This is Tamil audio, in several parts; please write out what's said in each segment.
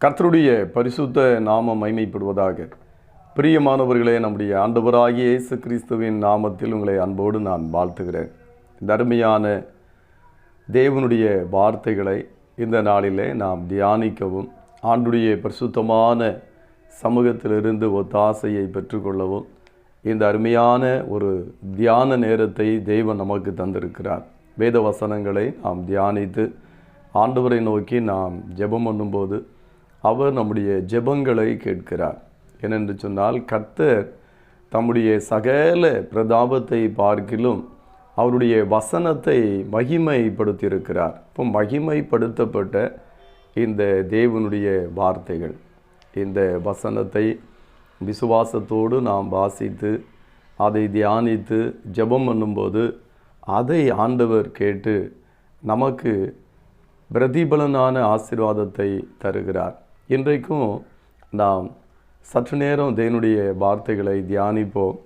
கர்த்தருடைய பரிசுத்த நாம மைமைப்படுவதாக பிரியமானவர்களே நம்முடைய ஆண்டவராகிய இயேசு கிறிஸ்துவின் நாமத்தில் உங்களை அன்போடு நான் வாழ்த்துகிறேன். இந்த அருமையான தேவனுடைய வார்த்தைகளை இந்த நாளிலே நாம் தியானிக்கவும் ஆண்டுடைய பரிசுத்தமான சமூகத்திலிருந்து ஒத்தாசையை பெற்றுக்கொள்ளவும் இந்த அருமையான ஒரு தியான நேரத்தை தெய்வம் நமக்கு தந்திருக்கிறார். வேத வசனங்களை நாம் தியானித்து ஆண்டவரை நோக்கி நாம் ஜெபம் பண்ணும்போது அவர் நம்முடைய ஜெபங்களை கேட்கிறார். ஏனென்று சொன்னால் கர்த்தர் தம்முடைய சகல பிரதாபத்தை பார்க்கிலும் அவருடைய வசனத்தை மகிமைப்படுத்தியிருக்கிறார். இப்போ மகிமைப்படுத்தப்பட்ட இந்த தேவனுடைய வார்த்தைகள் இந்த வசனத்தை விசுவாசத்தோடு நாம் வாசித்து அதை தியானித்து ஜெபம் பண்ணும்போது அதை ஆண்டவர் கேட்டு நமக்கு பிரதிபலனான ஆசீர்வாதத்தை தருகிறார். இன்றைக்கும் நாம் சற்று நேரம் தேவனுடைய வார்த்தைகளை தியானிப்போம்.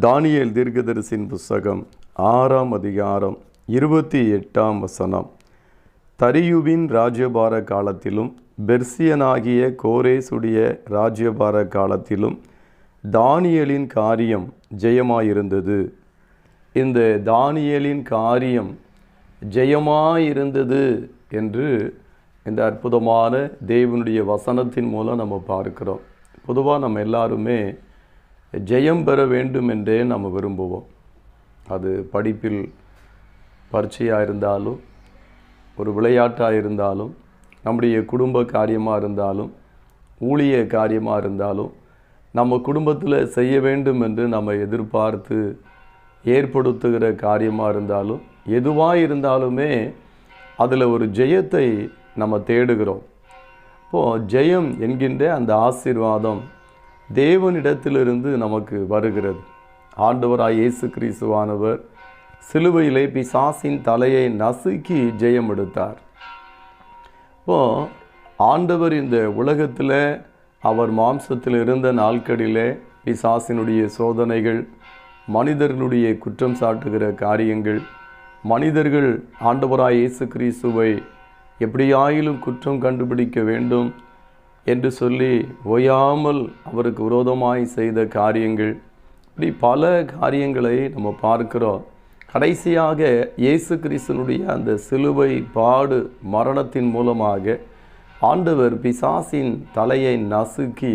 தானியல் தீர்க்கதரிசின் புஸ்தகம் ஆறாம் அதிகாரம் இருபத்தி எட்டாம் வசனம். தரியுவின் ராஜ்யபார காலத்திலும் பெர்சியனாகிய கோரேசுடைய ராஜ்யபார காலத்திலும் தானியலின் காரியம் ஜெயமாயிருந்தது. இந்த தானியலின் காரியம் ஜெயமாயிருந்தது என்று இந்த அற்புதமான தேவனுடைய வசனத்தின் மூலம் நம்ம பார்க்கிறோம். பொதுவாக நம்ம எல்லாருமே ஜெயம் பெற வேண்டும் என்றே நம்ம விரும்புவோம். அது படிப்பில் பரீட்சையாக இருந்தாலும் ஒரு விளையாட்டாக இருந்தாலும் நம்முடைய குடும்ப காரியமாக இருந்தாலும் ஊழிய காரியமாக இருந்தாலும் நம்ம குடும்பத்தில் செய்ய வேண்டும் என்று நம்ம எதிர்பார்த்து ஏற்படுத்துகிற காரியமாக இருந்தாலும் எதுவாக இருந்தாலுமே அதில் ஒரு ஜெயத்தை நம்ம தேடுகிறோம். இப்போது ஜெயம் என்கின்ற அந்த ஆசீர்வாதம் தேவனிடத்திலிருந்து நமக்கு வருகிறது. ஆண்டவராய் இயேசு கிறிஸ்துவானவர் சிலுவையிலே பிசாசின் தலையை நசுக்கி ஜெயம் எடுத்தார். இப்போ ஆண்டவர் இந்த உலகத்தில் அவர் மாம்சத்தில் இருந்த நாட்களிலே பிசாசினுடைய சோதனைகள் மனிதர்களுடைய குற்றம் சாட்டுகிற காரியங்கள் மனிதர்கள் ஆண்டவராய் இயேசு கிறிஸ்துவை எப்படியாயிலும் குற்றம் கண்டுபிடிக்க வேண்டும் என்று சொல்லி ஓயாமல் அவருக்கு விரோதமாய் செய்த காரியங்கள். இப்படி பல காரியங்களை நம்ம பார்க்கிறோம். கடைசியாக இயேசு கிறிஸ்தனுடைய அந்த சிலுவை பாடு மரணத்தின் மூலமாக ஆண்டவர் பிசாசின் தலையை நசுக்கி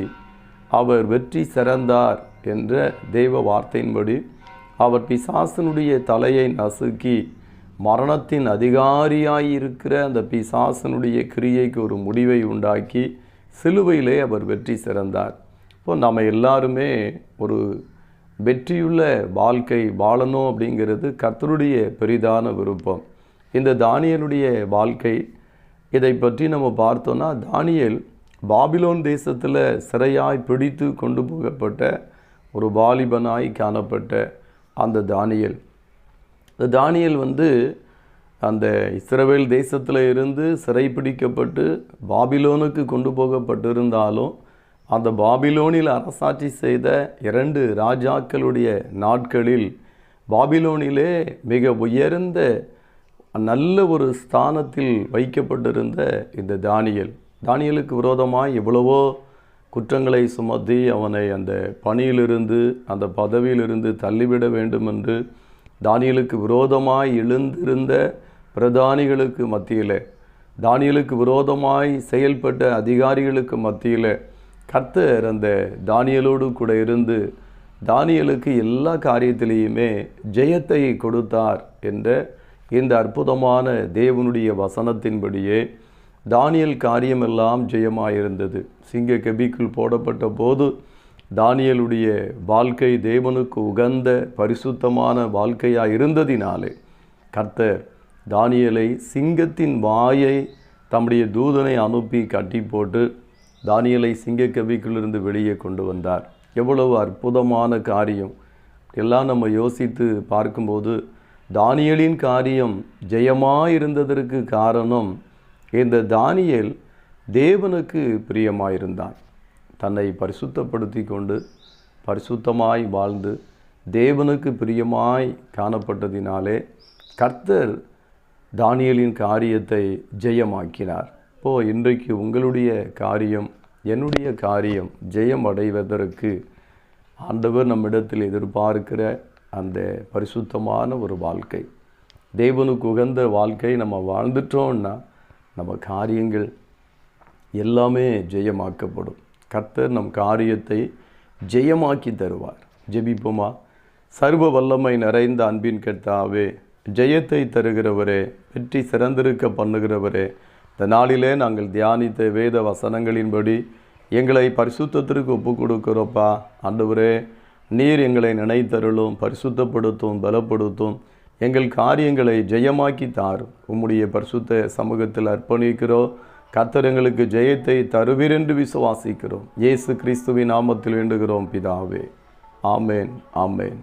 அவர் வெற்றி சிறந்தார் என்ற தெய்வ வார்த்தையின்படி அவர் பிசாசனுடைய தலையை நசுக்கி மரணத்தின் அதிகாரியாய் இருக்கிற அந்த பிசாசனுடைய கிரியைக்கு ஒரு முடிவை உண்டாக்கி சிலுவையிலே அவர் வெற்றி சிறந்தார். இப்போ நம்ம எல்லாருமே ஒரு வெற்றியுள்ள வாழ்க்கை வாழணும் அப்படிங்கிறது கர்த்தருடைய பெரிதான விருப்பம். இந்த தானியலுடைய வாழ்க்கை இதை பற்றி நம்ம பார்த்தோன்னா தானியல் பாபிலோன் தேசத்தில் சிறையாய் பிடித்து கொண்டு போகப்பட்ட ஒரு வாலிபனாய் காணப்பட்ட அந்த தானியல். இந்த தானியல் வந்து அந்த இஸ்ரவேல் தேசத்தில் இருந்து சிறைப்பிடிக்கப்பட்டு பாபிலோனுக்கு கொண்டு போகப்பட்டிருந்தாலும் அந்த பாபிலோனில் அரசாட்சி செய்த இரண்டு ராஜாக்களுடைய நாட்களில் பாபிலோனிலே மிக உயர்ந்த நல்ல ஒரு ஸ்தானத்தில் வைக்கப்பட்டிருந்த இந்த தானியல். தானியலுக்கு விரோதமாக எவ்வளவோ குற்றங்களை சுமத்தி அவனை அந்த பணியிலிருந்து அந்த பதவியிலிருந்து தள்ளிவிட வேண்டும் என்று தானியலுக்கு விரோதமாய் எழுந்திருந்த பிரதானிகளுக்கு மத்தியில் தானியலுக்கு விரோதமாய் செயல்பட்ட அதிகாரிகளுக்கு மத்தியில் கர்த்தர் அந்த தானியலோடு கூட இருந்து தானியலுக்கு எல்லா காரியத்திலேயுமே ஜெயத்தை கொடுத்தார் என்ற இந்த அற்புதமான தேவனுடைய வசனத்தின்படியே தானியல் காரியமெல்லாம் ஜெயமாயிருந்தது. சிங்க கபிக்குள் போடப்பட்ட போது தானியலுடைய வாழ்க்கை தேவனுக்கு உகந்த பரிசுத்தமான வாழ்க்கையாக இருந்ததினாலே கர்த்தர் தானியலை சிங்கத்தின் வாயை தம்முடைய தூதனை அனுப்பி கட்டி போட்டு தானியலை சிங்கக்கவிக்குள்ளிருந்து வெளியே கொண்டு வந்தார். எவ்வளவு அற்புதமான காரியம். எல்லாம் நம்ம யோசித்து பார்க்கும்போது தானியலின் காரியம் ஜெயமாக இருந்ததற்கு காரணம் இந்த தானியல் தேவனுக்கு பிரியமாயிருந்தான். தன்னை பரிசுத்தப்படுத்தி கொண்டு பரிசுத்தமாய் வாழ்ந்து தேவனுக்கு பிரியமாய் காணப்பட்டதினாலே கர்த்தர் தானியலின் காரியத்தை ஜெயமாக்கினார். இப்போது இன்றைக்கு உங்களுடைய காரியம் என்னுடைய காரியம் ஜெயம் அடைவதற்கு ஆண்டவர் நம்மிடத்தில் எதிர்பார்க்கிற அந்த பரிசுத்தமான ஒரு வாழ்க்கை. தேவனுக்கு உகந்த வாழ்க்கை நம்ம வாழ்ந்துட்டோம்னா நம்ம காரியங்கள் எல்லாமே ஜெயமாக்கப்படும். கர்த்தர் நம் காரியத்தை ஜெயமாக்கி தருவார். ஜெபிப்போமா? சர்வ வல்லமை நிறைந்த அன்பின் கர்த்தாவே ஜெயத்தை தருகிறவரே வெற்றி சிறந்திருக்க பண்ணுகிறவரே இந்த நாளிலே நாங்கள் தியானித்த வேத வசனங்களின்படி எங்களை பரிசுத்தத்திற்கு ஒப்பு கொடுக்கிறோப்பா. ஆண்டவரே நீர் எங்களை நினைத்தருளும் பரிசுத்தப்படுத்தும் பலப்படுத்தும் எங்கள் காரியங்களை ஜெயமாக்கி தாரும். உம்முடைய பரிசுத்த சமூகத்தில் அர்ப்பணிக்கிறோம். கர்த்தர் எங்களுக்கு ஜெயத்தை தருவீர் என்று விசுவாசிக்கிறோம். இயேசு கிறிஸ்துவின் நாமத்தில் வேண்டுகிறோம் பிதாவே. ஆமேன் ஆமேன்.